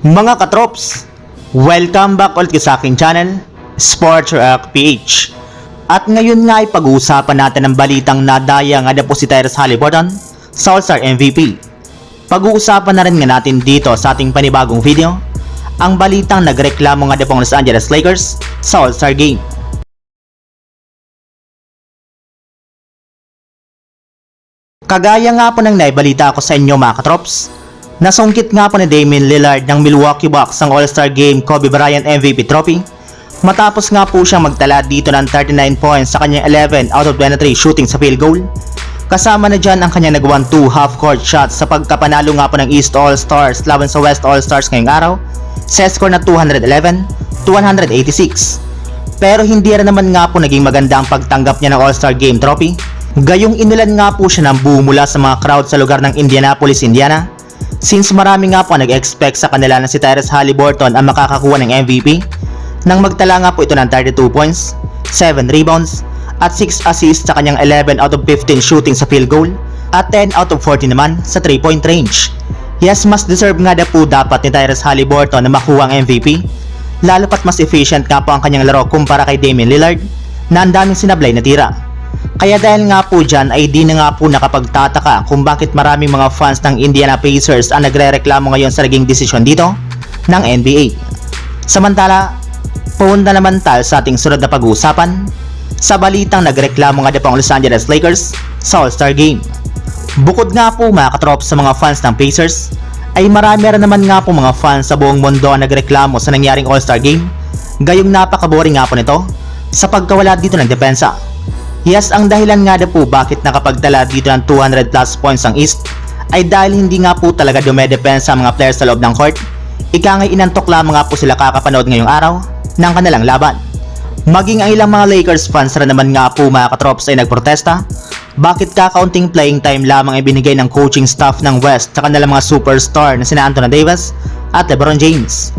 Mga katrops, welcome back ulit sa aking channel, Sports React PH. At ngayon nga ay pag-uusapan natin ang balitang nadaya nga na po si Tyrese Halliburton sa All-Star MVP. Pag-uusapan na rin nga natin dito sa ating panibagong video, ang balitang nagreklamo nga na po ang Los Angeles Lakers sa All-Star Game. Kagaya nga po ng naibalita ko sa inyo mga katrops, nasungkit nga po ni Damian Lillard ng Milwaukee Bucks ang All-Star Game Kobe Bryant MVP trophy matapos nga po siyang magtala dito ng 39 points sa kanyang 11 out of 23 shooting sa field goal. Kasama na dyan ang kanyang nagawang 2 half-court shots sa pagkapanalo nga po ng East All-Stars laban sa West All-Stars ngayong araw sa score na 211 to 186. Pero hindi rin naman nga po naging maganda ang pagtanggap niya ng All-Star Game trophy. Gayong inulan nga po siya ng buo mula sa mga crowd sa lugar ng Indianapolis, Indiana. Since marami nga po nag-expect sa kanila na si Tyrese Halliburton ang makakakuha ng MVP, nang magtala nga po ito ng 32 points, 7 rebounds, at 6 assists sa kanyang 11 out of 15 shooting sa field goal, at 10 out of 14 naman sa 3-point range. Yes, mas deserve nga na po dapat ni Tyrese Halliburton na makuha ang MVP, lalo pat mas efficient nga po ang kanyang laro kumpara kay Damian Lillard na ang daming sinablay na tira. Kaya dahil nga po dyan ay di na nga po nakapagtataka kung bakit maraming mga fans ng Indiana Pacers ang nagre-reklamo ngayon sa naging desisyon dito ng NBA. Samantala, punta naman tayo sa ating sunod na pag-uusapan sa balitang nagreklamo nga na po ang Los Angeles Lakers sa All-Star Game. Bukod nga po mga katrop sa mga fans ng Pacers, ay marami rin naman nga po mga fans sa buong mundo ang nagreklamo sa nangyaring All-Star Game. Gayong napaka-boring nga po nito sa pagkawala dito ng depensa. Yes, ang dahilan nga na po bakit nakapagtala dito ng 200 plus points ang East ay dahil hindi nga po talaga dumedepensa ang mga players sa loob ng court. Ika nga inantok lamang nga po sila kakapanood ngayong araw ng kanilang laban. Maging ang ilang mga Lakers fans rin naman nga po mga katrops ay nagprotesta bakit kakaunting playing time lamang ibinigay ng coaching staff ng West sa kanilang mga superstar na sina Anthony Davis at LeBron James.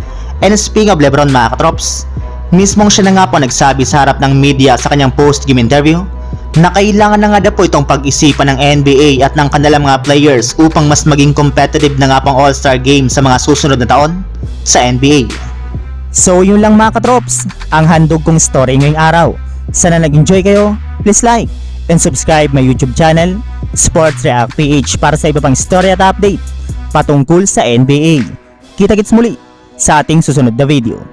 And speaking of LeBron mga katrops, mismong siya na nga po nagsabi sa harap ng media sa kanyang post-game interview na kailangan na nga na po itong pag-isipan ng NBA at ng kanilang mga players upang mas maging competitive na nga pang All-Star Game sa mga susunod na taon sa NBA. So yun lang mga katrops, ang handog kong story ngayong araw. Sana nag-enjoy kayo, please like and subscribe my YouTube channel, Sports React PH para sa iba pang story at update patungkol sa NBA. Kita-kits muli sa ating susunod na video.